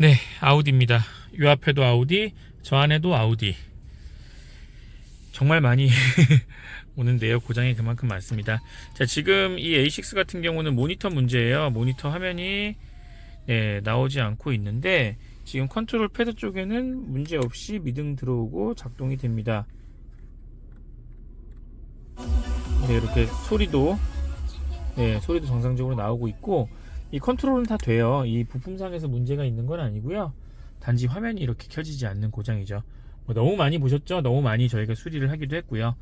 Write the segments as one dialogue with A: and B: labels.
A: 네, 아우디입니다. 요 앞에도 아우디, 저 안에도 아우디. 정말 많이 오는데요. 고장이 그만큼 많습니다. 자, 지금 이 A6 같은 경우는 모니터 문제예요. 모니터 화면이 네, 나오지 않고 있는데 지금 컨트롤 패드 쪽에는 문제 없이 미등 들어오고 작동이 됩니다. 네, 이렇게 소리도 네, 소리도 정상적으로 나오고 있고 이 컨트롤은 다 돼요. 이 부품상에서 문제가 있는 건 아니고요. 단지 화면이 이렇게 켜지지 않는 고장이죠. 뭐 너무 많이 보셨죠? 너무 많이 저희가 수리를 하기도 했고요.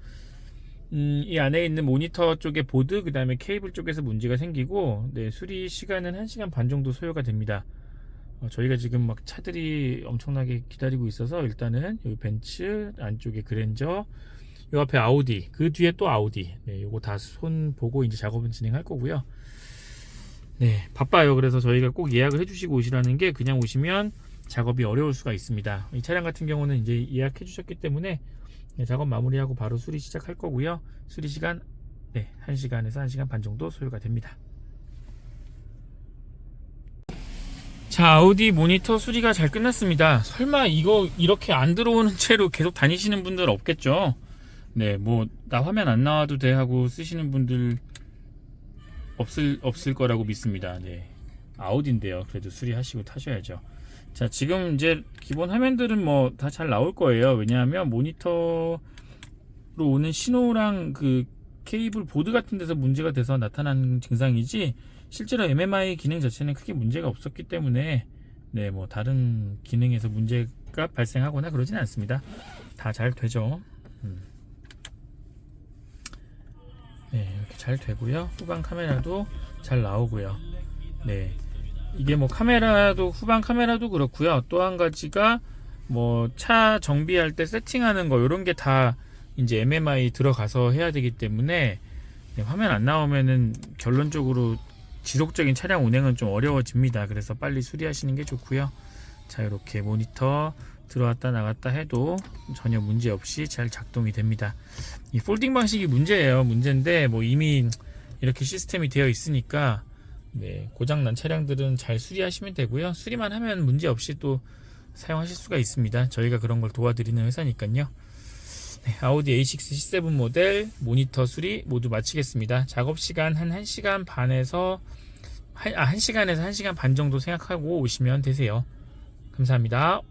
A: 음, 이 안에 있는 모니터 쪽의 보드, 그 다음에 케이블 쪽에서 문제가 생기고, 네, 수리 시간은 1시간 반 정도 소요가 됩니다. 어, 저희가 지금 막 차들이 엄청나게 기다리고 있어서 일단은 여기 벤츠, 안쪽에 그랜저, 요 앞에 아우디, 그 뒤에 또 아우디, 네, 요거 다 손 보고 이제 작업은 진행할 거고요. 네, 바빠요. 그래서 저희가 꼭 예약을 해주시고 오시라는 게 그냥 오시면 작업이 어려울 수가 있습니다. 이 차량 같은 경우는 이제 예약해 주셨기 때문에 네, 작업 마무리하고 바로 수리 시작할 거고요. 수리 시간 네, 1시간에서 1시간 반 정도 소요가 됩니다. 자, 아우디 모니터 수리가 잘 끝났습니다. 설마 이거 이렇게 안 들어오는 채로 계속 다니시는 분들 없겠죠? 네, 뭐 나 화면 안 나와도 돼 하고 쓰시는 분들 없을 없을 거라고 믿습니다. 네. 아웃인데요. 그래도 수리하시고 타셔야죠. 자, 지금 이제 기본 화면들은 뭐 다 잘 나올 거예요. 왜냐하면 모니터로 오는 신호랑 그 케이블 보드 같은 데서 문제가 돼서 나타난 증상이지 실제로 MMI 기능 자체는 크게 문제가 없었기 때문에 네, 뭐 다른 기능에서 문제가 발생하거나 그러진 않습니다. 다 잘 되죠. 음. 네, 이렇게 잘 되고요. 후방 카메라도 잘 나오고요. 네. 이게 뭐 카메라도 후방 카메라도 그렇고요. 또 한 가지가 뭐 차 정비할 때 세팅하는 거 이런 게 다 이제 MMI 들어가서 해야 되기 때문에 네, 화면 안 나오면은 결론적으로 지속적인 차량 운행은 좀 어려워집니다. 그래서 빨리 수리하시는 게 좋고요. 자, 이렇게 모니터 들어왔다 나갔다 해도 전혀 문제 없이 잘 작동이 됩니다. 이 폴딩 방식이 문제예요. 문제인데 뭐 이미 이렇게 시스템이 되어 있으니까 네, 고장난 차량들은 잘 수리하시면 되고요. 수리만 하면 문제 없이 또 사용하실 수가 있습니다. 저희가 그런 걸 도와드리는 회사니까요. 네, 아우디 A6 C7 모델 모니터 수리 모두 마치겠습니다. 작업 시간 한 1시간 반에서 한, 아, 1시간에서 1시간 반 정도 생각하고 오시면 되세요. 감사합니다.